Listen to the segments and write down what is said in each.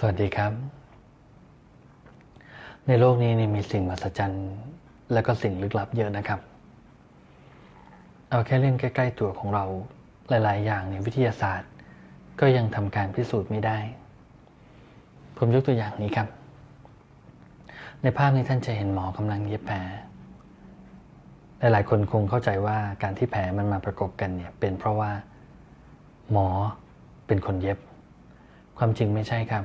สวัสดีครับ ในโลกนี้นี่มีสิ่งมหัศจรรย์ และก็สิ่งลึกลับเยอะนะครับ เอาแค่เล่นใกล้ ๆ ตัวของเราหลาย ๆ อย่างในวิทยาศาสตร์ ก็ยังทำการพิสูจน์ไม่ได้ ผมยกตัวอย่างนี้ครับ ในภาพนี้ท่านจะเห็นหมอกำลังเย็บแผลหลายๆคนคงเข้าใจว่าการที่แผลมันมาประกบกันเนี่ย เป็นเพราะว่า หมอเป็นคนเย็บ ความจริงไม่ใช่ครับ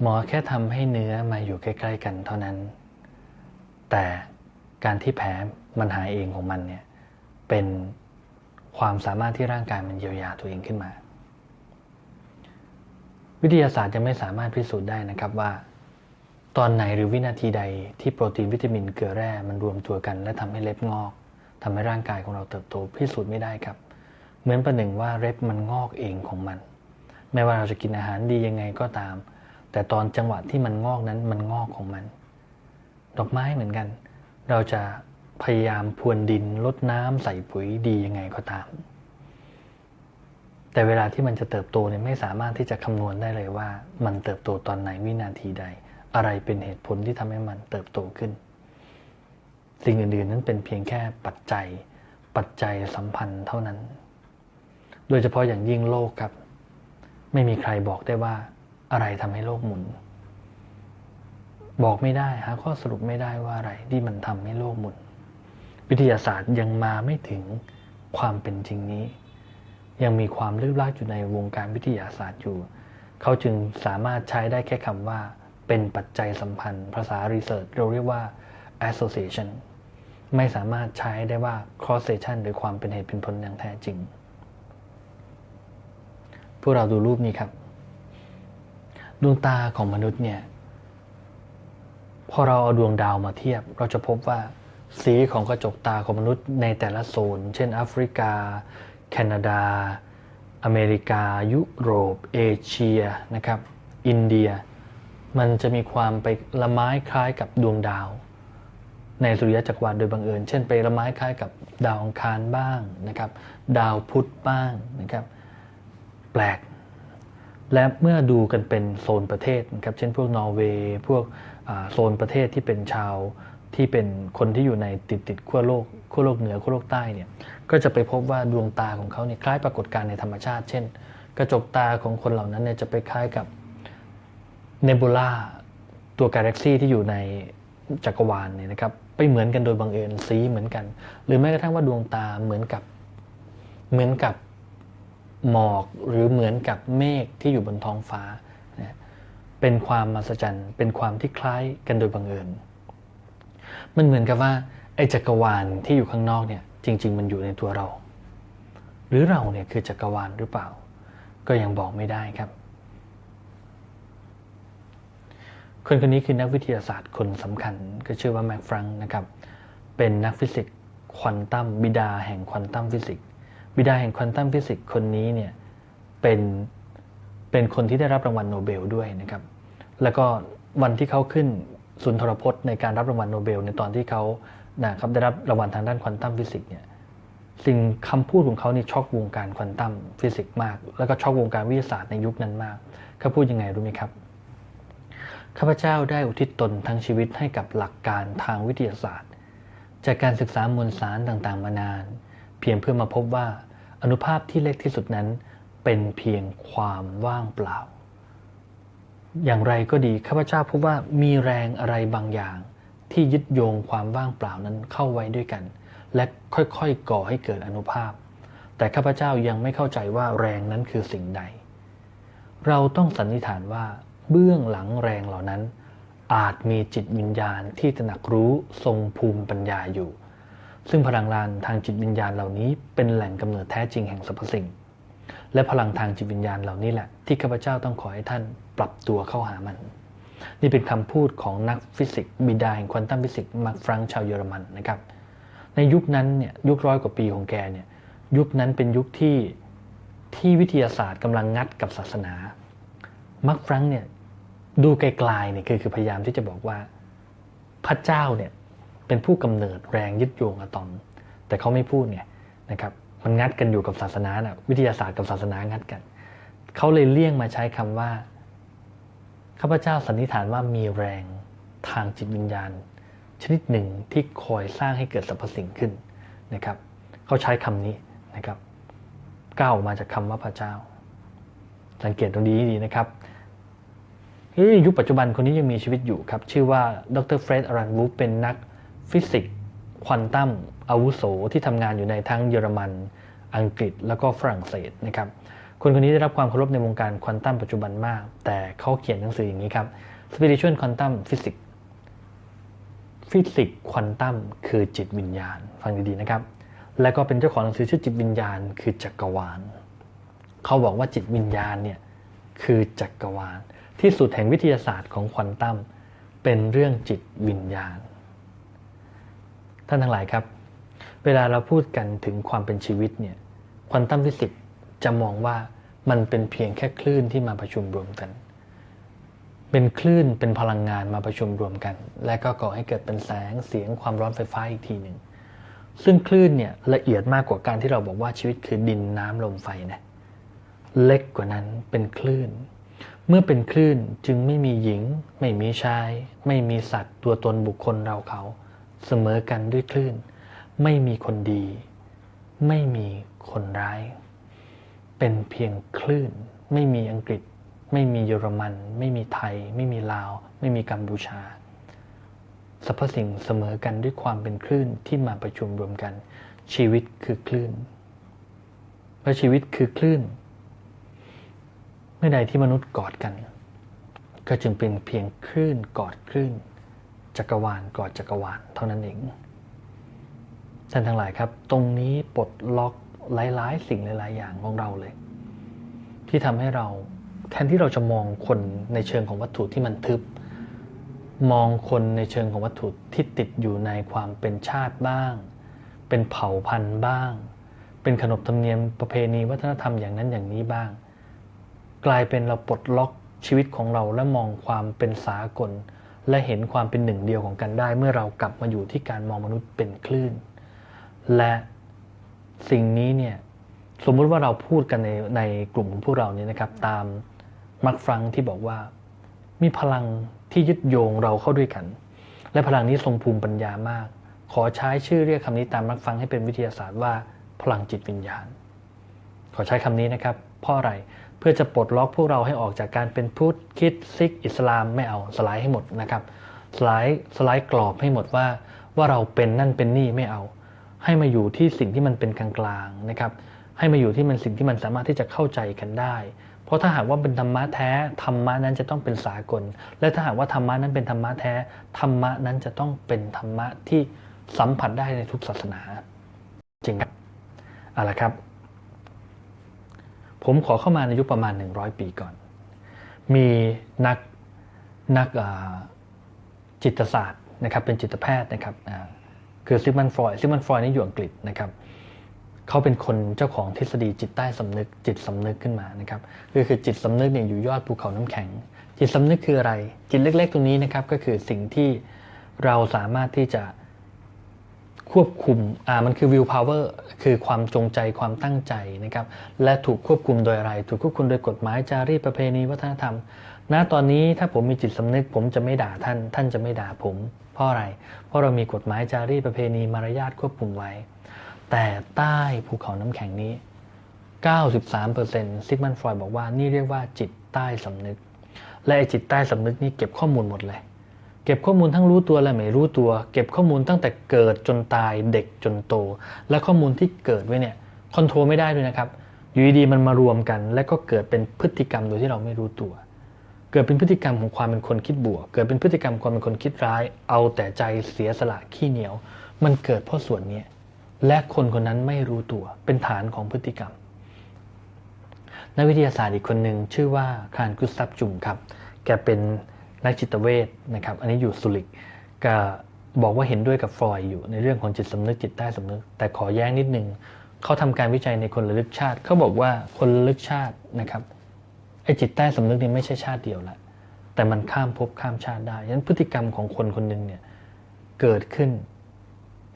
หมอแค่ทำให้เนื้อมาอยู่ใกล้ ๆ กันเท่านั้น แต่การที่แผลมันหายเองของมันเนี่ยเป็นความสามารถที่ร่างกายมันเยียวยาตัวเองขึ้นมา วิทยาศาสตร์ยังไม่สามารถพิสูจน์ได้นะครับว่า ตอนไหนหรือวินาทีใดที่โปรตีนวิตามินเกลือแร่มันรวมตัวกัน และทำให้เล็บงอกทำให้ร่างกายของเราเติบโตพิสูจน์ไม่ได้ครับ เหมือนประหนึ่งว่าเล็บมันงอกเองของมัน ไม่ว่าเราจะกินอาหารดียังไงก็ตาม แต่ตอนจังหวะที่มันงอกนั้นมันงอกของมัน ดอกไม้เหมือนกัน เราจะพยายามพรวนดินลดน้ำใส่ปุ๋ยดียังไงก็ตาม แต่เวลาที่มันจะเติบโตเนี่ยไม่สามารถที่จะคำนวณได้เลยว่า มันเติบโตตอนไหนวินาทีใด อะไรเป็นเหตุผลที่ทำให้มันเติบโตขึ้น สิ่งอื่นๆนั้นเป็นเพียงแค่ปัจจัย ปัจจัยสัมพันธ์เท่านั้น โดยเฉพาะอย่างยิ่งโลกครับ ไม่มีใครบอกได้ว่า อะไรทำให้โลกหมุน บอกไม่ได้หาข้อสรุปไม่ได้ว่าอะไรที่มันทำให้โลกหมุน วิทยาศาสตร์ยังมาไม่ถึงความเป็นจริงนี้ ยังมีความลึกลับอยู่ในวงการวิทยาศาสตร์อยู่ เขาจึงสามารถใช้ได้แค่คำว่า เป็นปัจจัยสัมพันธ์ ภาษา research เราเรียกว่า association ไม่สามารถใช้ได้ว่า causation หรือความเป็นเหตุเป็นผลอย่างแท้จริง พวกเราดูรูปนี้ครับ ดวงตาของมนุษย์เนี่ยพอเราเอาดวงดาวมาเทียบ เราจะพบว่าสีของกระจกตาของมนุษย์ในแต่ละโซน เช่นแอฟริกา แคนาดา อเมริกา ยุโรป เอเชียนะครับ อินเดีย มันจะมีความไปละไม้คล้ายกับดวงดาว ในสุริยะจักรวาลโดยบังเอิญ เช่นไปละไม้คล้ายกับดาวอังคารบ้างนะครับ ดาวพุธบ้างนะครับ แปลก และเมื่อดูกันเป็นโซนประเทศนะครับเช่นพวกนอร์เวย์พวกโซนประเทศที่เป็นชาวที่เป็นคนที่อยู่ในติดติดขั้วโลกขั้วโลกเหนือขั้วโลกใต้เนี่ยก็จะไปพบว่าดวงตาของเขาเนี่ยคล้ายปรากฏการณ์ในธรรมชาติ เช่น กระจกตาของคนเหล่านั้นเนี่ยจะไปคล้ายกับเนบูล่าตัวกาแล็กซีที่อยู่ในจักรวาลเนี่ยนะครับไปเหมือนกันโดยบังเอิญสีเหมือนกัน หรือแม้กระทั่งว่าดวงตาเหมือนกับเหมือนกับ หมอกหรือเหมือนกับเมฆที่อยู่บนท้องฟ้า เป็นความมหัศจรรย์ เป็นความที่คล้ายกันโดยบังเอิญ มันเหมือนกับว่าไอ้จักรวาลที่อยู่ข้างนอกเนี่ยจริง ๆ มันอยู่ในตัวเรา หรือเราเนี่ยคือจักรวาลหรือเปล่า ก็ยังบอกไม่ได้ครับ คนคนนี้คือนักวิทยาศาสตร์คนสำคัญ ก็ชื่อว่าแม็กฟรังนะครับ เป็นนักฟิสิกส์ควอนตัมบิดาแห่งควอนตัมฟิสิกส์ บิดาแห่งควอนตัมฟิสิกส์คนนี้เนี่ยเป็นเป็นคนที่ได้รับรางวัลโนเบลด้วยนะครับ แล้วก็วันที่เขาขึ้นสุนทรพจน์ในการรับรางวัลโนเบลในตอนที่เขานะครับได้รับรางวัลทางด้านควอนตัมฟิสิกส์เนี่ยสิ่งคำพูดของเขานี่ช็อกวงการควอนตัมฟิสิกส์มาก แล้วก็ช็อกวงการวิทยาศาสตร์ในยุคนั้นมากเขาพูดยังไงรู้ไหมครับข้าพเจ้าได้อุทิศตนทั้งชีวิตให้กับหลักการทางวิทยาศาสตร์ จากการศึกษามวลสารต่างๆ มานาน พียงเพื่อมาพบว่าอนุภาพที่เล็กที่สุดนั้น เป็นเพียงความว่างเปล่า อย่างไรก็ดีข้าพเจ้าพบว่ามีแรงอะไรบางอย่าง ที่ยึดโยงความว่างเปล่านั้นเข้าไว้ด้วยกัน และค่อยๆก่อให้เกิดอนุภาพ แต่ข้าพเจ้ายังไม่เข้าใจว่าแรงนั้นคือสิ่งใด เราต้องสันนิษฐานว่า เบื้องหลังแรงเหล่านั้น อาจมีจิตวิญญาณที่ตระหนักรู้ทรงภูมิปัญญาอยู่ ซึ่งพลังลานทางจิตวิญญาณเหล่านี้เป็นแหล่งกำเนิดแท้จริงแห่งสรรพสิ่ง และพลังทางจิตวิญญาณเหล่านี้แหละ ที่ข้าพเจ้าต้องขอให้ท่านปรับตัวเข้าหามัน นี่เป็นคำพูดของนักฟิสิกส์บิดาแห่งควอนตัมฟิสิกส์มาร์คฟรังชาวเยอรมันนะครับ ในยุคนั้นเนี่ยยุคร้อยกว่าปีของแกเนี่ยยุคนั้นเป็นยุคที่ที่วิทยาศาสตร์กำลังงัดกับศาสนามาร์คฟรังเนี่ยดูไกลๆเนี่ยคือคือพยายามที่จะบอกว่าพระเจ้าเนี่ย เป็นผู้กำเนิดแรงยึดโยงอะตอม แต่เขาไม่พูดไงนะครับมันงัดกันอยู่กับศาสนานะวิทยาศาสตร์กับศาสนางัดกัน เขาเลยเลี่ยงมาใช้คำว่าข้าพเจ้าสันนิษฐานว่ามีแรงทางจิตวิญญาณ ชนิดหนึ่งที่คอยสร้างให้เกิดสรรพสิ่งขึ้นนะครับเขาใช้คำนี้นะครับก้าวออกมาจากคำว่าพระเจ้า สังเกตตรงนี้ดีนะครับยุคปัจจุบันคนนี้ยังมีชีวิตอยู่ครับ ชื่อว่าดรเฟรดอารันวูฟเป็นนัก ฟิสิกส์ควอนตัมอาวุโสที่ทำงานอยู่ในทั้งเยอรมัน อังกฤษแล้วก็ฝรั่งเศสนะครับคนคนนี้ได้รับความเคารพในวงการควอนตัมปัจจุบันมาก แต่เขาเขียนหนังสืออย่างนี้ครับ Spiritual Quantum Physics ฟิสิกส์ควอนตัมคือจิตวิญญาณ ฟังดีๆนะครับ และก็เป็นเจ้าของหนังสือชื่อจิตวิญญาณ คือจักรวาล เขาบอกว่าจิตวิญญาณเนี่ยคือจักรวาล ที่สุดแห่งวิทยาศาสตร์ของควอนตัมเป็นเรื่องจิตวิญญาณ ท่านทั้งหลายครับ เวลาเราพูดกันถึงความเป็นชีวิตเนี่ยควอนตัมฟิสิกส์จะมองว่ามันเป็นเพียงแค่คลื่นที่มาประชุมรวมกัน เป็นคลื่นเป็นพลังงานมาประชุมรวมกัน และก็ก่อให้เกิดเป็นแสงเสียงความร้อนไฟฟ้าอีกทีหนึ่งซึ่งคลื่นเนี่ยละเอียดมากกว่าการที่เราบอกว่าชีวิตคือดินน้ำลมไฟนะเล็กกว่านั้นเป็นคลื่น เมื่อเป็นคลื่นจึงไม่มีหญิง ไม่มีชาย ไม่มีสัตว์ตัวตนบุคคลเราเขา เสมอกันด้วยคลื่น ไม่มีคนดี ไม่มีคนร้าย เป็นเพียงคลื่น ไม่มีอังกฤษ ไม่มีเยอรมัน ไม่มีไทย ไม่มีลาว ไม่มีกัมพูชาสรรพสิ่งเสมอกันด้วยความเป็นคลื่นที่มาประชุมรวมกัน ชีวิตคือคลื่นเพราะชีวิตคือคลื่นเมื่อใดที่มนุษย์กอดกัน ก็จึงเป็นเพียงคลื่นกอดคลื่น จักรวาลกอดจักรวาลเท่านั้นเองท่านทั้งหลายครับ ตรงนี้ปลดล็อกหลาย ๆ สิ่งหลาย ๆ อย่างของเราเลย ที่ทำให้เราแทนที่เราจะมองคนในเชิงของวัตถุที่มันทึบ มองคนในเชิงของวัตถุที่ติดอยู่ในความเป็นชาติบ้าง เป็นเผ่าพันธุ์บ้าง เป็นขนบธรรมเนียมประเพณีวัฒนธรรมอย่างนั้นอย่างนี้บ้าง กลายเป็นเราปลดล็อกชีวิตของเราและมองความเป็นสากล และเห็นความเป็นหนึ่งเดียวของกันได้ เมื่อเรากลับมาอยู่ที่การมองมนุษย์เป็นคลื่น และสิ่งนี้เนี่ยสมมุติว่าเราพูดกันในในกลุ่มของพวกเราเนี่ยนะครับ ตามมักฟรังที่บอกว่า มีพลังที่ยึดโยงเราเข้าด้วยกัน และพลังนี้ทรงภูมิปัญญามาก ขอใช้ชื่อเรียกคำนี้ตามมักฟังให้เป็นวิทยาศาสตร์ว่า พลังจิตวิญญาณ ขอใช้คำนี้นะครับเพราะอะไร พื่อจะปลดล็อกพวกเราให้ออกจากการเป็นพุทธคิดซิก อิสลามไม่เอาสไลด์ให้หมดนะครับสไลด์สไลด์กรอบให้หมดว่าว่าเราเป็นนั่นเป็นนี่ไม่เอา ให้มาอยู่ที่สิ่งที่มันเป็นกลางๆนะครับให้มาอยู่ที่มันสิ่งที่มันสามารถที่จะเข้าใจกันได้ เพราะถ้าหากว่าเป็นธรรมะแท้ธรรมะนั้นจะต้องเป็นสากล และถ้าหากว่าธรรมะนั้นเป็นธรรมะแท้ธรรมะนั้นจะต้องเป็นธรรมะที่สัมผัสได้ในทุกศาสนา จริงครับเอาละครับ ผมขอเข้ามาในยุคประมาณ 100 ปีก่อน มีนักนักจิตศาสตร์นะครับเป็นจิตแพทย์นะครับคือซิมันฟรอยซิมันฟรอยนี่อยู่อังกฤษนะครับเขาเป็นคนเจ้าของทฤษฎีจิตใต้สำนึก จิตสำนึกขึ้นมานะครับคือคือจิตสำนึกเนี่ยอยู่ยอดภูเขาน้ำแข็ง จิตสำนึกคืออะไร จิตเล็กๆตรงนี้นะครับก็คือสิ่งที่เราสามารถที่จะ ควบคุมอ่ามันคือ will power คือความจงใจความตั้งใจนะครับและถูกควบคุมโดยอะไร ถูกควบคุมโดยกฎหมายจารีตประเพณีวัฒนธรรม ณตอนนี้ถ้าผมมีจิตสำนึก ผมจะไม่ด่าท่าน ท่านจะไม่ด่าผม เพราะอะไร เพราะเรามีกฎหมายจารีตประเพณีมารยาทควบคุมไว้ แต่ใต้ภูเขาน้ำแข็งนี้ 93%ซิกมันฟรอยด์บอกว่านี่เรียกว่าจิตใต้สำนึก และจิตใต้สำนึกนี่เก็บข้อมูลหมดเลย เก็บข้อมูลทั้งรู้ตัวและไม่รู้ตัว เก็บข้อมูลตั้งแต่เกิดจนตายเด็กจนโต และข้อมูลที่เกิดไว้เนี่ยคอนโทรลไม่ได้ด้วยนะครับอยู่ดีๆมันมารวมกัน และก็เกิดเป็นพฤติกรรมโดยที่เราไม่รู้ตัว เกิดเป็นพฤติกรรมของความเป็นคนคิดบวก เกิดเป็นพฤติกรรมความเป็นคนคิดร้าย เอาแต่ใจเสียสละขี้เหนียว มันเกิดเพราะส่วนนี้และคนคนนั้นไม่รู้ตัวเป็นฐานของพฤติกรรมนักวิทยาศาสตร์อีกคนหนึ่งชื่อว่าคารกุสตับจุมครับ แกเป็น นักจิตเวชนะครับ อันนี้อยู่สุริกก็บอกว่าเห็นด้วยกับฟรอยอยู่ในเรื่องของจิตสำนึกจิตใต้สำนึก แต่ขอแย้งนิดนึงเขาทำการวิจัยในคนระลึกชาติเขาบอกว่าคนระลึกชาตินะครับไอ้จิตใต้สำนึกนี่ไม่ใช่ชาติเดียวละแต่มันข้ามภพข้ามชาติได้ยันพฤติกรรมของคนคนหนึ่งเนี่ยเกิดขึ้น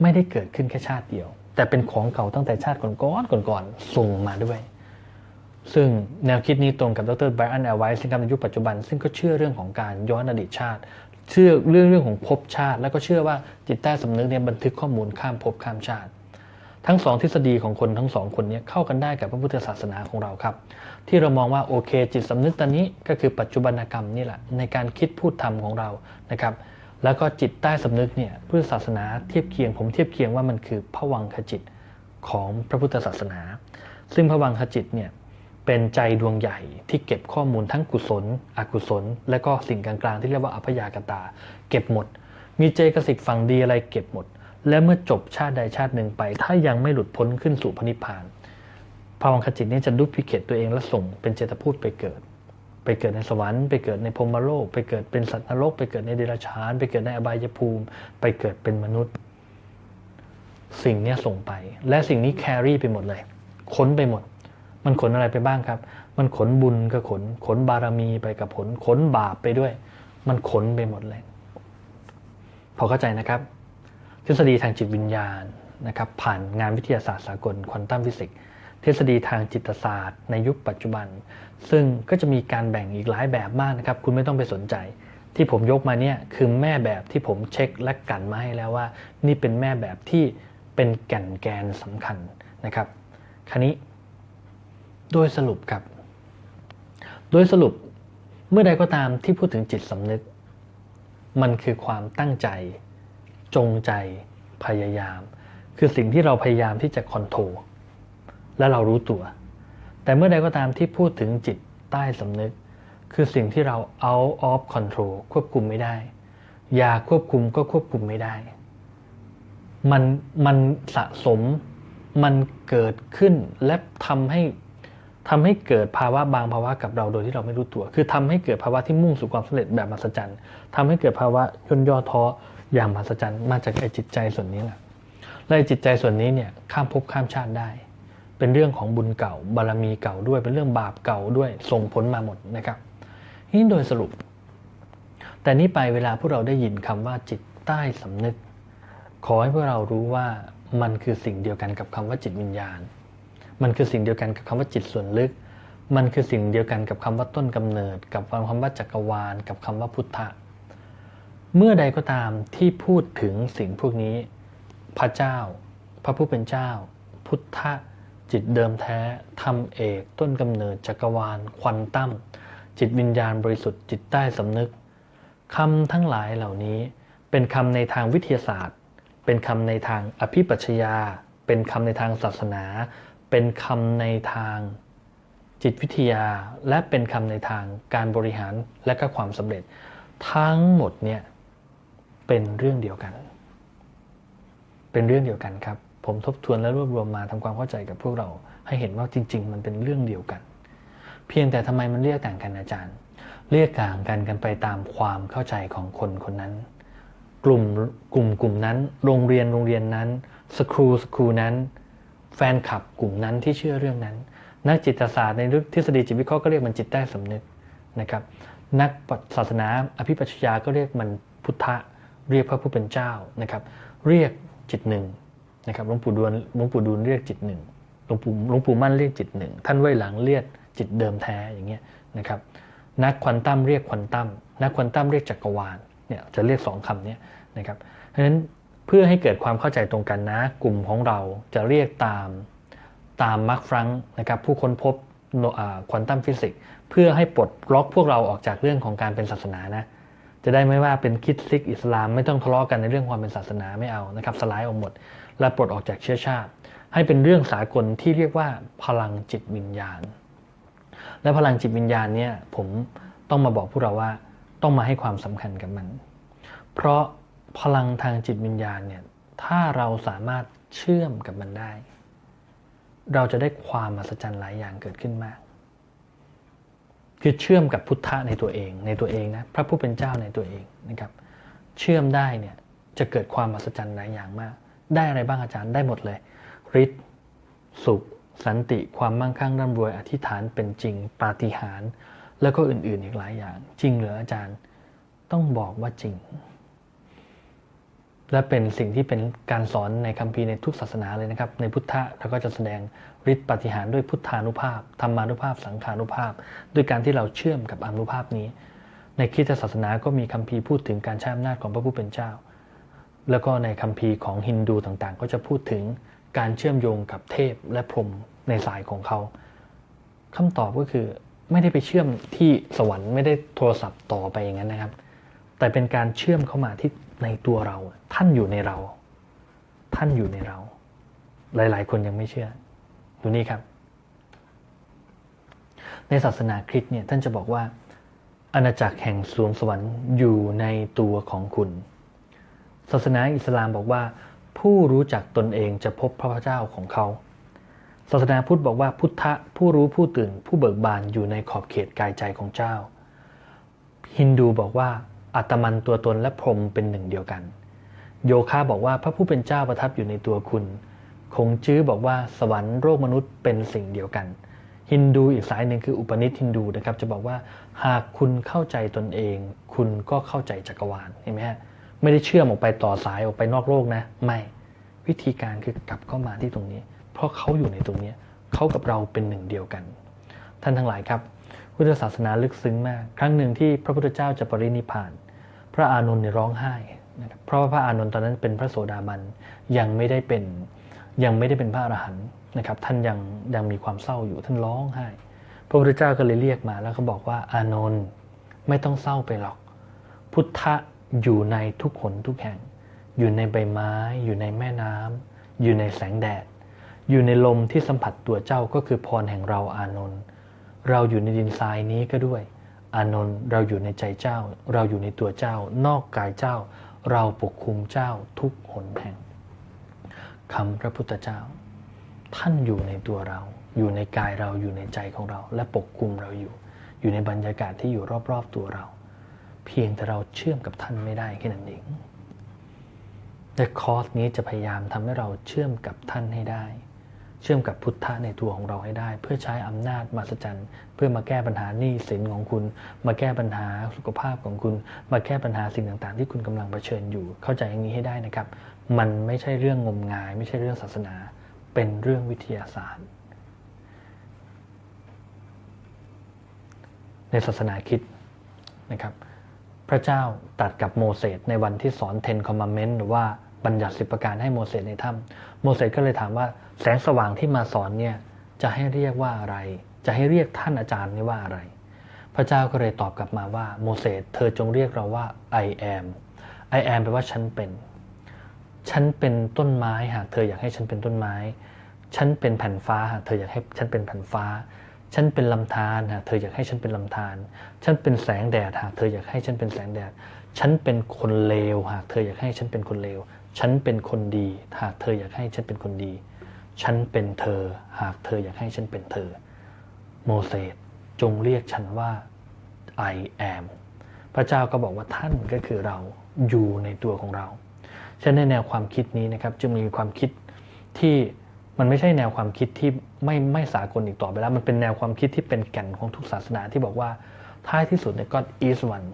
ไม่ได้เกิดขึ้นแค่ชาติเดียว แต่เป็นของเก่าตั้งแต่ชาติก่อนๆก่อนๆส่งมาด้วย ซึ่งแนวคิดนี้ตรงกับดรไบรอันแอลไวส์ในยุคปัจจุบัน ซึ่งก็เชื่อเรื่องของการย้อนอดีตชาติ เชื่อเรื่องเรื่องของภพชาติ แล้วก็เชื่อว่าจิตใต้สำนึกเนี่ยบันทึกข้อมูลข้ามภพข้ามชาติ ทั้งสองทฤษฎีของคนทั้งสองคนนี้เข้ากันได้กับพระพุทธศาสนาของเราครับ ที่เรามองว่าโอเค จิตสำนึกตอนนี้ก็คือปัจจุบันกรรมนี่แหละในการคิดพูดทำของเรานะครับแล้วก็จิตใต้สำนึกเนี่ยพุทธศาสนาเทียบเคียงผมเทียบเคียงว่ามันคือผวังขจิตของพระพุทธศาสนา ซึ่งผวังขจิตเนี่ย เป็นใจดวงใหญ่ที่เก็บข้อมูลทั้งกุศล อกุศล และก็สิ่งกลางๆ ที่เรียกว่าอัพยากตา เก็บหมด มีเจกสิกฝั่งดีอะไรเก็บหมด และเมื่อจบชาติใดชาติหนึ่งไป ถ้ายังไม่หลุดพ้นขึ้นสู่พระนิพพานภวังคจิตนี้จะดุพิเคตตัวเองและส่งเป็นเจตพูดไปเกิด ไปเกิดในสวรรค์ไปเกิดในพรมโลก ไปเกิดเป็นสัตว์นรก ไปเกิดในเดรัจฉาน ไปเกิดในอบายภูมิ ไปเกิดเป็นมนุษย์ สิ่งนี้ส่งไป และสิ่งนี้แครี่ไปหมดเลยขนไปหมด มันขนอะไรไปบ้างครับ มันขนบุญก็ขน ขนบารมีไปกับผล ขนบาปไปด้วย มันขนไปหมดเลย พอเข้าใจนะครับ ทฤษฎีทางจิตวิญญาณนะครับ ผ่านงานวิทยาศาสตร์สากลควอนตัมฟิสิกส์ทฤษฎีทางจิตศาสตร์ ในยุคปัจจุบัน ซึ่งก็จะมีการแบ่งอีกหลายแบบมากนะครับ คุณไม่ต้องไปสนใจ ที่ผมยกมาเนี่ยคือแม่แบบที่ผมเช็คและกันมาให้แล้วว่า นี่เป็นแม่แบบที่เป็นแก่นแกนสำคัญนะครับคราวนี้ โดยสรุปครับ โดยสรุปเมื่อใดก็ตามที่พูดถึงจิตสำนึก มันคือความตั้งใจ จงใจ พยายาม คือสิ่งที่เราพยายามที่จะคอนโทรลและเรารู้ตัว แต่เมื่อใดก็ตามที่พูดถึงจิตใต้สำนึก คือสิ่งที่เรา out of control ควบคุมไม่ได้ อยากควบคุมก็ควบคุมไม่ได้ มันมันสะสม มันเกิดขึ้นและทำให้ ทำให้เกิดภาวะบางภาวะกับเราโดยที่เราไม่รู้ตัว คือทำให้เกิดภาวะที่มุ่งสู่ความสำเร็จแบบมหัศจรรย์ทำให้เกิดภาวะย่นย่อท้ออย่างมหัศจรรย์มาจากไอ้จิตใจส่วนนี้แหละและไอ้จิตใจส่วนนี้เนี่ยข้ามภพข้ามชาติได้ เป็นเรื่องของบุญเก่าบารมีเก่าด้วย เป็นเรื่องบาปเก่าด้วยส่งผลมาหมดนะครับนี่โดยสรุป แต่นี้ไปเวลาพวกเราได้ยินคำว่าจิตใต้สำนึก ขอให้พวกเรารู้ว่ามันคือสิ่งเดียวกันกับคำว่าจิตวิญญาณ มันคือสิ่งเดียวกันกับคำว่าจิตส่วนลึก มันคือสิ่งเดียวกันกับคำว่าต้นกำเนิด กับคำว่าจักรวาล กับคำว่าพุทธะ เมื่อใดก็ตามที่พูดถึงสิ่งพวกนี้ พระเจ้า พระผู้เป็นเจ้า พุทธะ จิตเดิมแท้ธรรมเอกต้นกำเนิดจักรวาล ควอนตั้มจิตวิญญาณบริสุทธิ์จิตใต้สำนึกคำทั้งหลายเหล่านี้เป็นคำในทางวิทยาศาสตร์ เป็นคำในทางอภิปัชญา เป็นคำในทางศาสนา เป็นคำในทางจิตวิทยา และเป็นคำในทางการบริหารและก็ความสำเร็จ ทั้งหมดเนี่ยเป็นเรื่องเดียวกัน เป็นเรื่องเดียวกันครับ ผมทบทวนและรวบรวมมาทำความเข้าใจกับพวกเรา ให้เห็นว่าจริง ๆ มันเป็นเรื่องเดียวกัน เพียงแต่ทำไมมันเรียกต่างกันอาจารย์ เรียกต่างกันกันไปตามความเข้าใจของคนคนนั้น กลุ่มกลุ่มกลุ่มนั้น โรงเรียนโรงเรียนนั้น สครูสครูนั้น แฟนคลับกลุ่มนั้นที่เชื่อเรื่องนั้น นักจิตศาสตร์ในทฤษฎีจิตวิเคราะห์ก็เรียกมันจิตใต้สำนึกนะครับ นักศาสนาอภิปัชญาก็เรียกมันพุทธะเรียกพระผู้เป็นเจ้านะครับ เรียกจิตหนึ่งนะครับหลวงปู่ดูลหลวงปู่ดูลเรียกจิตหนึ่งหลวงปู่หลวงปู่มั่นเรียกจิตหนึ่งท่านไว้หลังเรียกจิตเดิมแท้อย่างเงี้ยนะครับนักควอนตัมเรียกควอนตัมนักควอนตัมเรียกจักรวาลเนี่ยจะเรียกสองคำนี้นะครับเพราะฉะนั้น เพื่อให้เกิดความเข้าใจตรงกันนะ กลุ่มของเราจะเรียกตามตามมาร์คฟรังนะครับผู้ค้นพบควอนตัมฟิสิกส์เพื่อให้ปลดล็อกพวกเราออกจากเรื่องของการเป็นศาสนานะ จะได้ไม่ว่าเป็นคิดซิกอิสลามไม่ต้องทะเลาะกันในเรื่องความเป็นศาสนาไม่เอานะครับสลายออกหมด และปลดออกจากเชื้อชาติ ให้เป็นเรื่องสากลที่เรียกว่าพลังจิตวิญญาณ และพลังจิตวิญญาณเนี่ยผมต้องมาบอกพวกเราว่าต้องมาให้ความสำคัญกับมัน เพราะ พลังทางจิตวิญญาณเนี่ยถ้าเราสามารถเชื่อมกับมันได้ เราจะได้ความมหัศจรรย์หลายอย่างเกิดขึ้นมาก คือเชื่อมกับพุทธะในตัวเอง ในตัวเองนะพระผู้เป็นเจ้าในตัวเองนะครับ เชื่อมได้เนี่ยจะเกิดความมหัศจรรย์หลายอย่างมาก ได้อะไรบ้างอาจารย์ได้หมดเลยฤทธิ์สุข สันติความมั่งคั่งร่ำรวยอธิษฐานเป็นจริงปาฏิหาริย์แล้วก็อื่นๆอีกหลายอย่าง จริงเหรออาจารย์ ต้องบอกว่าจริง และเป็นสิ่งที่เป็นการสอนในคัมภีร์ในทุกศาสนาเลยนะครับ ในพุทธะแล้วก็จะแสดงฤทธิ์ปาฏิหารย์ด้วยพุทธานุภาพธรรมานุภาพ สังขานุภาพ ด้วยการที่เราเชื่อมกับอนุภาพนี้ ในคริสตศาสนาก็มีคัมภีร์พูดถึงการใช้อำนาจของพระผู้เป็นเจ้า แล้วก็ในคัมภีร์ของฮินดูต่างๆ ก็จะพูดถึงการเชื่อมโยงกับเทพและพรหมในสายของเขาคำตอบก็คือไม่ได้ไปเชื่อมที่สวรรค์ไม่ได้โทรศัพท์ต่อไปอย่างนั้นนะครับ แต่เป็นการเชื่อมเข้ามาที่ ในตัวเรา ท่านอยู่ในเรา ท่านอยู่ในเรา หลาย ๆ คนยังไม่เชื่อ ดูนี่ครับ ในศาสนาคริสต์เนี่ยท่านจะบอกว่า อาณาจักรแห่งสวงสวรรค์อยู่ในตัวของคุณ ศาสนาอิสลามบอกว่า ผู้รู้จักตนเองจะพบพระเจ้าของเขา ศาสนาพุทธบอกว่าพุทธะผู้รู้ผู้ตื่น ผู้เบิกบานอยู่ในขอบเขตกายใจของเจ้าฮินดูบอกว่า อัตมันตัวตนและพรมเป็นหนึ่งเดียวกัน โยคาบอกว่าพระผู้เป็นเจ้าประทับอยู่ในตัวคุณ คงจื้อบอกว่าสวรรค์โลกมนุษย์เป็นสิ่งเดียวกัน ฮินดูอีกสายหนึ่งคืออุปนิชฮินดูนะครับจะบอกว่าหากคุณเข้าใจตนเอง คุณก็เข้าใจจักรวาลเห็นไหมฮะไม่ได้เชื่อมออกไปต่อสายออกไปนอกโลกนะ ไม่วิธีการคือกลับเข้ามาที่ตรงนี้ เพราะเขาอยู่ในตรงนี้เขากับเราเป็นหนึ่งเดียวกัน ท่านทั้งหลายครับพุทธศาสนาลึกซึ้งมาก ครั้งหนึ่งที่พระพุทธเจ้าจะปรินิพพาน พระอานนท์เนี่ยร้องไห้นะครับเพราะว่าพระอานนท์ตอนนั้นเป็นพระโสดาบันยังไม่ได้เป็นยังไม่ได้เป็นพระอรหันต์นะครับ ท่านยังยังมีความเศร้าอยู่ท่านร้องไห้ พระพุทธเจ้าก็เลยเรียกมาแล้วก็บอกว่าอานนท์ไม่ต้องเศร้าไปหรอก พุทธะอยู่ในทุกขนทุกแห่ง อยู่ในใบไม้ อยู่ในแม่น้ำอยู่ในแสงแดด อยู่ในลมที่สัมผัสตัวเจ้าก็คือพรแห่งเราอานนท์เราอยู่ในดินทรายนี้ก็ด้วย อานนท์เราอยู่ในใจเจ้า เราอยู่ในตัวเจ้า นอกกายเจ้า เราปกคุมเจ้าทุกหนแห่งคำพระพุทธเจ้า ท่านอยู่ในตัวเรา อยู่ในกายเราอยู่ในใจของเรา และปกคุมเราอยู่ อยู่ในบรรยากาศที่อยู่รอบๆตัวเรา เพียงแต่เราเชื่อมกับท่านไม่ได้แค่นั้นเองแต่คอร์สนี้จะพยายามทำให้เราเชื่อมกับท่านให้ได้ เชื่อมกับพุทธะในตัวของเราให้ได้ เพื่อใช้อำนาจมาสจันเพื่อมาแก้ปัญหาหนี้สินของคุณ มาแก้ปัญหาสุขภาพของคุณ มาแก้ปัญหาสิ่งต่างๆ ที่คุณกำลังเผชิญอยู่ เข้าใจอย่างนี้ให้ได้นะครับ มันไม่ใช่เรื่องงมงาย ไม่ใช่เรื่องศาสนา เป็นเรื่องวิทยาศาสตร์ ในศาสนาคิดนะครับ พระเจ้าตรัสกับโมเสสในวันที่สอน Ten Commandments หรือว่า บัญญัติสิบประการให้โมเสสในถ้ำโมเสสก็เลยถามว่าแสงสว่างที่มาสอนเนี่ยจะให้เรียกว่าอะไร จะให้เรียกท่านอาจารย์นี่ว่าอะไร พระเจ้าก็เลยตอบกลับมาว่าโมเสสเธอจงเรียกเราว่า I am I am แปลว่าฉันเป็น ฉันเป็นต้นไม้หากเธออยากให้ฉันเป็นต้นไม้ ฉันเป็นแผ่นฟ้าหากเธออยากให้ฉันเป็นแผ่นฟ้า ฉันเป็นลำธารหากเธออยากให้ฉันเป็นลำธาร ฉันเป็นแสงแดดหากเธออยากให้ฉันเป็นแสงแดด ฉันเป็นคนเลวหากเธออยากให้ฉันเป็นคนเลว ฉันเป็นคนดี หากเธออยากให้ฉันเป็นคนดี ฉันเป็นเธอ หากเธออยากให้ฉันเป็นเธอ โมเสสจงเรียกฉันว่า I am พระเจ้าก็บอกว่าท่านก็คือเราอยู่ในตัวของเราฉะนั้นในแนวความคิดนี้นะครับจึงมีความคิดที่มันไม่ใช่แนวความคิดที่ไม่ไม่สากลอีกต่อไปแล้ว มันเป็นแนวความคิดที่เป็นแก่นของทุกศาสนาที่บอกว่าท้ายที่สุดเนี่ย God is one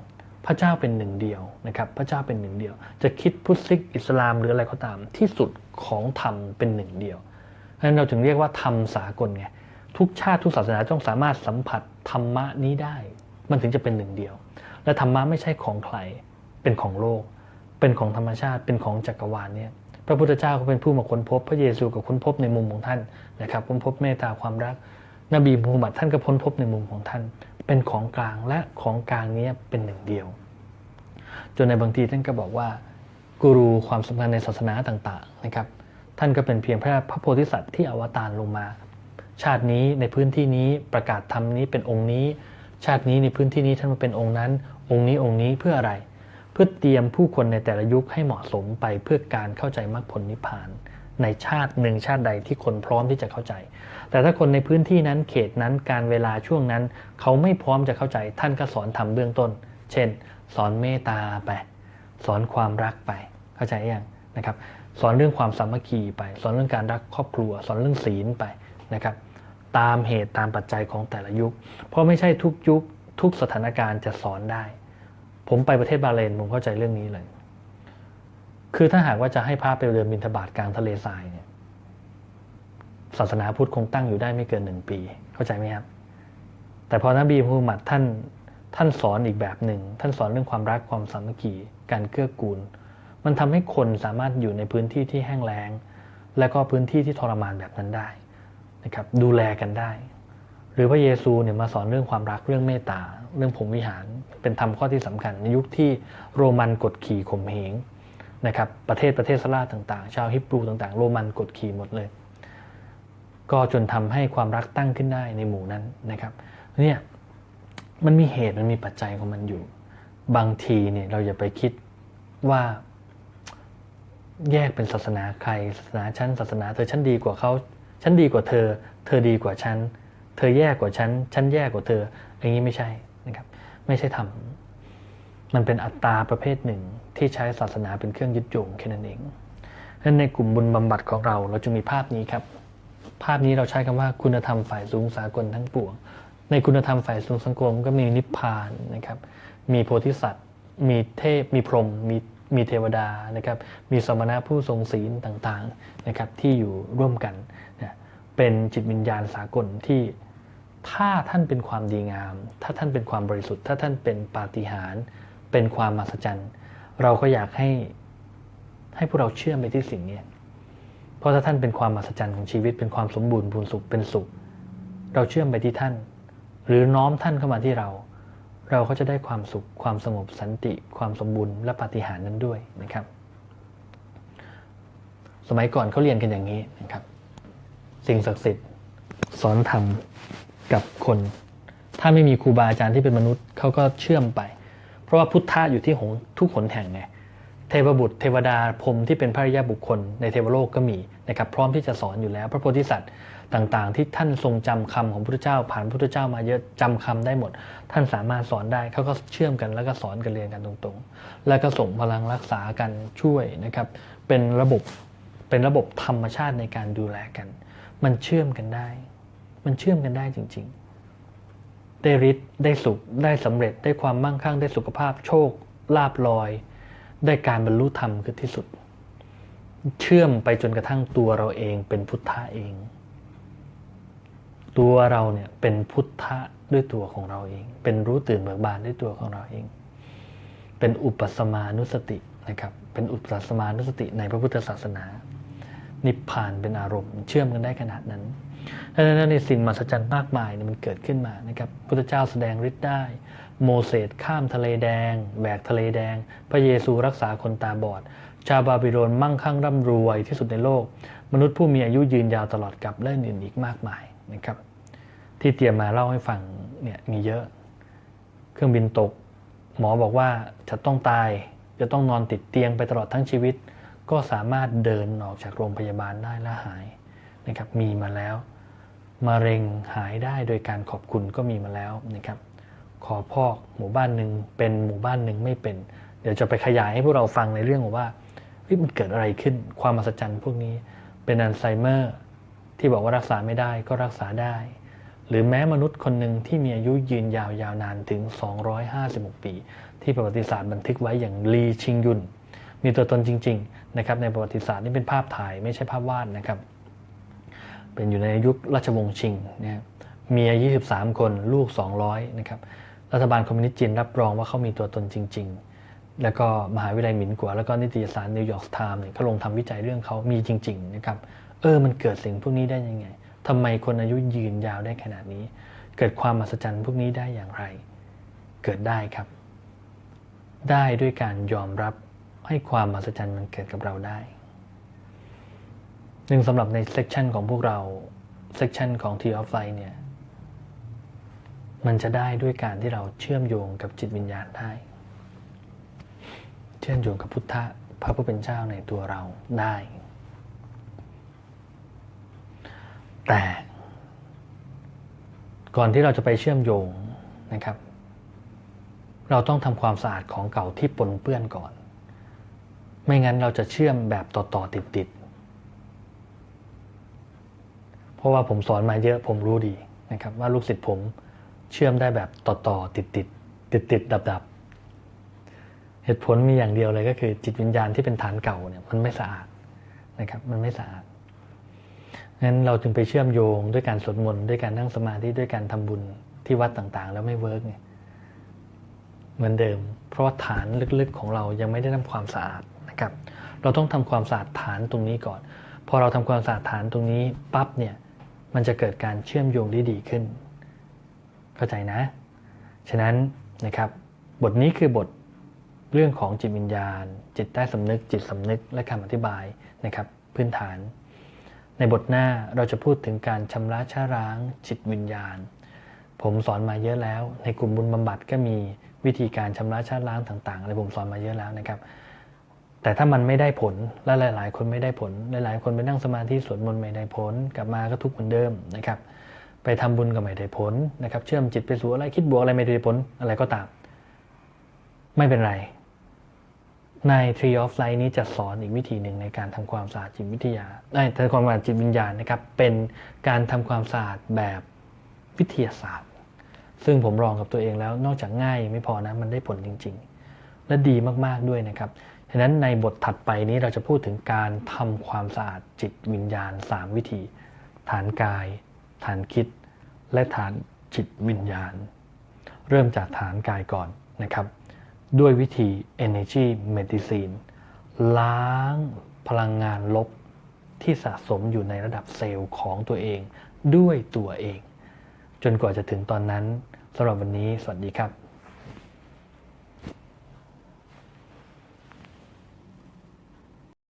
พระเจ้าเป็นหนึ่งเดียวนะครับพระเจ้าเป็นหนึ่งเดียว จะคิดพุทธิกอิสลามหรืออะไรก็ตาม ที่สุดของธรรมเป็นหนึ่งเดียวเพราะฉะนั้นเราถึงเรียกว่าธรรมสากลไงทุกชาติทุกศาสนาต้องสามารถสัมผัสธรรมะนี้ได้ มันถึงจะเป็นหนึ่งเดียว และธรรมะไม่ใช่ของใครเป็นของโลก เป็นของธรรมชาติเป็นของจักรวาลเนี่ยพระพุทธเจ้าก็เป็นผู้มาค้นพบ พระเยซูก็ค้นพบในมุมของท่านนะครับค้นพบเมตตาความรัก นบีมูฮัมหมัดท่านก็ค้นพบในมุมของท่าน เป็นของกลางและของกลางนี้เป็นหนึ่งเดียว จนในบางทีท่านก็บอกว่ากูรูความสำคัญในศาสนาต่างๆนะครับ ท่านก็เป็นเพียงพระพระโพธิสัตว์ที่อวตารลงมา ชาตินี้ในพื้นที่นี้ประกาศธรรมนี้เป็นองค์นี้ ชาตินี้ในพื้นที่นี้ท่านมาเป็นองค์นั้น องค์นี้องค์นี้เพื่ออะไร เพื่อเตรียมผู้คนในแต่ละยุคให้เหมาะสมไปเพื่อการเข้าใจมรรคผลนิพพาน ในชาติหนึ่งชาติใดที่คนพร้อมที่จะเข้าใจ แต่ถ้าคนในพื้นที่นั้นเขตนั้นการเวลาช่วงนั้น เขาไม่พร้อมจะเข้าใจ ท่านก็สอนทำเบื้องต้น เช่น สอนเมตตาไป สอนความรักไป เข้าใจยังนะครับสอนเรื่องความสามัคคีไป สอนเรื่องการรักครอบครัว สอนเรื่องศีลไปนะครับตามเหตุตามปัจจัยของแต่ละยุค เพราะไม่ใช่ทุกยุคทุกสถานการณ์จะสอนได้ ผมไปประเทศบาเลนผมเข้าใจเรื่องนี้เลย คือถ้าหากว่าจะให้พระไปเดินบิณฑบาตกลางทะเลทรายเนี่ยศาสนาพุทธคงตั้งอยู่ได้ไม่เกินหนึ่งปี เข้าใจไหมครับ แต่พอนบีมุฮัมมัดท่านท่านสอนอีกแบบหนึ่ง ท่านสอนเรื่องความรักความสามัคคี การเกื้อกูล มันทำให้คนสามารถอยู่ในพื้นที่ที่แห้งแล้ง และก็พื้นที่ที่ทรมานแบบนั้นได้นะครับดูแลกันได้ หรือพระเยซูเนี่ยมาสอนเรื่องความรักเรื่องเมตตา เรื่องผมวิหาร เป็นธรรมข้อที่สำคัญในยุคที่โรมันกดขี่ข่มเหง นะครับประเทศประเทศสลาต่างๆ ชาวฮิบรูต่างๆ โรมันกดขี่หมดเลย ก็จนทำให้ความรักตั้งขึ้นได้ในหมู่นั้นนะครับเนี่ยมันมีเหตุมันมีปัจจัยของมันอยู่ บางทีเนี่ยเราอย่าไปคิดว่าแยกเป็นศาสนาใครศาสนาฉันศาสนาเธอฉันดีกว่าเขาฉันดีกว่าเธอ เธอดีกว่าฉัน เธอแย่กว่าฉัน ฉันแย่กว่าเธอ อย่างนี้ไม่ใช่นะครับ ไม่ใช่ทำ มันเป็นอัตตราประเภทหนึ่งที่ใช้ศาสนาเป็นเครื่องยึดโยงแค่นั้นเองดังนั้นในกลุ่มบุญบำบัดของเราเราจะมีภาพนี้ครับ ภาพนี้เราใช้คำว่าคุณธรรมฝ่ายสูงสากลทั้งปวง ในคุณธรรมฝ่ายสูงสังคมก็มีนิพพานนะครับ มีโพธิสัตว์ มีเทพ มีพรหม มีมีเทวดานะครับ มีสมณะผู้ทรงศีลต่างๆนะครับที่อยู่ร่วมกันนะเป็นจิตวิญญาณสากลที่ถ้าท่านเป็นความดีงาม ถ้าท่านเป็นความบริสุทธิ์ ถ้าท่านเป็นปาฏิหาริย์ เป็นความมหัศจรรย์ เราก็อยากให้ให้พวกเราเชื่อมไปที่สิ่งนี้เพราะถ้าท่านเป็นความมหัศจรรย์ของชีวิตเป็นความสมบูรณ์บุญสุขเป็นสุข เราเชื่อมไปที่ท่าน หรือน้อมท่านเข้ามาที่เรา เราก็จะได้ความสุข ความสงบสันติ ความสมบูรณ์และปาฏิหาริย์นั้นด้วยนะครับ สมัยก่อนเขาเรียนกันอย่างนี้นะครับ สิ่งศักดิ์สิทธิ์สอนธรรมกับคน ถ้าไม่มีครูบาอาจารย์ที่เป็นมนุษย์เขาก็เชื่อมไป ราะว่าพุทธะอยู่ที่หงทุกหนแห่งไงเทวบุตรเทวดาพรมที่เป็นพระริยบุคคล ในเทวโลกก็มีนะครับพร้อมที่จะสอนอยู่แล้ว พระโพธิสัตว์ต่างๆ ที่ท่านทรงจำคำของพระพุทธเจ้า ผ่านพระพุทธเจ้ามาเยอะจำคำได้หมด ท่านสามารถสอนได้เขาก็เชื่อมกันแล้วก็สอนกันเรียนกันตรงๆ แล้วก็ส่งพลังรักษากันช่วยนะครับเป็นระบบเป็นระบบธรรมชาติในการดูแลกัน มันเชื่อมกันได้ มันเชื่อมกันได้จริง ๆ ได้ฤทธิ์ได้สุข ได้สำเร็จได้ความมั่งคั่งได้สุขภาพโชคลาบลอย ได้การบรรลุธรรมคือที่สุด เชื่อมไปจนกระทั่งตัวเราเองเป็นพุทธะเอง ตัวเราเนี่ยเป็นพุทธะด้วยตัวของเราเอง เป็นรู้ตื่นเบิกบานด้วยตัวของเราเอง เป็นอุปสมานุสตินะครับ เป็นอุปสมานุสติในพระพุทธศาสนา นิพพานเป็นอารมณ์ เชื่อมกันได้ขนาดนั้น ดังนั้นในสิ่งมหัศจรรย์มากมายเนี่ยมันเกิดขึ้นมานะครับพุทธเจ้าแสดงฤทธิ์ได้ โมเสสข้ามทะเลแดงแหวกทะเลแดง พระเยซูรักษาคนตาบอด ชาวบาบิโลนมั่งคั่งร่ำรวยที่สุดในโลก มนุษย์ผู้มีอายุยืนยาวตลอดกับและอื่นอีกมากมายนะครับ ที่เตรียมมาเล่าให้ฟังเนี่ยมีเยอะ เครื่องบินตก หมอบอกว่าจะต้องตายจะต้องนอนติดเตียงไปตลอดทั้งชีวิต ก็สามารถเดินออกจากโรงพยาบาลได้และหายนะครับมีมาแล้ว มะเร็งหายได้โดยการขอบคุณก็มีมาแล้วนะครับ ขอพอกหมู่บ้านหนึ่งเป็นหมู่บ้านหนึ่งไม่เป็น เดี๋ยวจะไปขยายให้พวกเราฟังในเรื่องของว่ามันเกิดอะไรขึ้น ความมหัศจรรย์พวกนี้เป็นอัลไซเมอร์ที่บอกว่ารักษาไม่ได้ก็รักษาได้ หรือแม้มนุษย์คนหนึ่งที่มีอายุยืนยาวยาวนานถึง 256 ปี ที่ประวัติศาสตร์บันทึกไว้อย่างลีชิงยุนมีตัวตนจริง ๆ นะครับในประวัติศาสตร์นี่เป็นภาพถ่ายไม่ใช่ภาพวาดนะครับ เป็นอยู่ในยุคราชวงศ์ชิงนะครับเมีย 23 คนลูก 200 นะครับ รัฐบาลคอมมิวนิสต์จีนรับรองว่าเขามีตัวตนจริง ๆ แล้วก็มหาวิทยาลัยหมินกัว แล้วก็นิตยสารนิวยอร์กไทม์เนี่ยก็ลงทำวิจัยเรื่องเขามีจริง ๆ นะครับ เออ มันเกิดสิ่งพวกนี้ได้ยังไงทำไมคนอายุยืนยาวได้ขนาดนี้ เกิดความมหัศจรรย์พวกนี้ได้อย่างไร เกิดได้ครับ ได้ด้วยการยอมรับให้ความมหัศจรรย์มันเกิดกับเราได้ หนึ่งสำหรับในเซกชันของพวกเราเซกชันของ T of Light เนี่ย มันจะได้ด้วยการที่เราเชื่อมโยงกับจิตวิญญาณได้ เชื่อมโยงกับพุทธะพระผู้เป็นเจ้าในตัวเราได้ แต่ก่อนที่เราจะไปเชื่อมโยงนะครับ เราต้องทำความสะอาดของเก่าที่ปนเปื้อนก่อน ไม่งั้นเราจะเชื่อมแบบต่อๆติดๆ เพ ราะว่าผมสอนมาเยอะผมรู้ดีนะครับว่าลูกศิษย์ผมเชื่อมได้แบบต่อๆติดๆติดๆดับๆเหตุผลมีอย่างเดียวเลยก็คือ จิตวิญญาณที่เป็นฐานเก่าเนี่ยมันไม่สะอาดนะครับมันไม่สะอาดงั้นเราจึงไปเชื่อมโยงด้วยการสวดมนต์ด้วยการนั่งสมาธิด้วยการทำบุญที่วัดต่างๆ แล้วไม่เวิร์กเนี่ยเหมือนเดิม เพราะว่าฐานลึกๆของเรายังไม่ได้ทำความสะอาดนะครับ เราต้องทำความสะอาดฐานตรงนี้ก่อน พอเราทำความสะอาดฐานตรงนี้ปั๊บเนี่ย มันจะเกิดการเชื่อมโยงได้ดีขึ้น เข้าใจนะ ฉะนั้นนะครับ บทนี้คือบทเรื่องของจิตวิญญาณ จิตใต้สำนึก จิตสำนึกและคำอธิบายนะครับ พื้นฐาน ในบทหน้าเราจะพูดถึงการชำระชะล้าง จิตวิญญาณ ผมสอนมาเยอะแล้ว ในกลุ่มบุญบำบัดก็มีวิธีการชำระชะล้างต่างๆอะไรผมสอนมาเยอะแล้วนะครับ แต่ถ้ามันไม่ได้ผลและหลาย ๆ คนไม่ได้ผล หลาย ๆ คนไปนั่งสมาธิสวดมนต์ไม่ได้ผล กลับมาก็ทุกข์เหมือนเดิมนะครับ ไปทำบุญก็ไม่ได้ผลนะครับ เชื่อมจิตไปสู่อะไรคิดบวกอะไรไม่ได้ผลอะไรก็ตาม ไม่เป็นไร ใน Tree of Light นี้จะสอนอีกวิธีหนึ่งในการทำความสะอาดจิตวิทยาในทำความสะอาดจิตวิญญาณนะครับ เป็นการทำความสะอาดแบบวิทยาศาสตร์ ซึ่งผมลองกับตัวเองแล้วนอกจากง่ายไม่พอนะมันได้ผลจริง ๆ และดีมากๆด้วยนะครับ ฉะนั้นในบทถัดไปนี้เราจะพูดถึงการทำความสะอาดจิตวิญญาณ 3 วิธี ฐานกาย ฐานคิด และฐานจิตวิญญาณ เริ่มจากฐานกายก่อนนะครับ ด้วยวิธี energy medicine ล้างพลังงานลบที่สะสมอยู่ในระดับเซลล์ของตัวเองด้วยตัวเอง จนกว่าจะถึงตอนนั้นสำหรับวันนี้สวัสดีครับ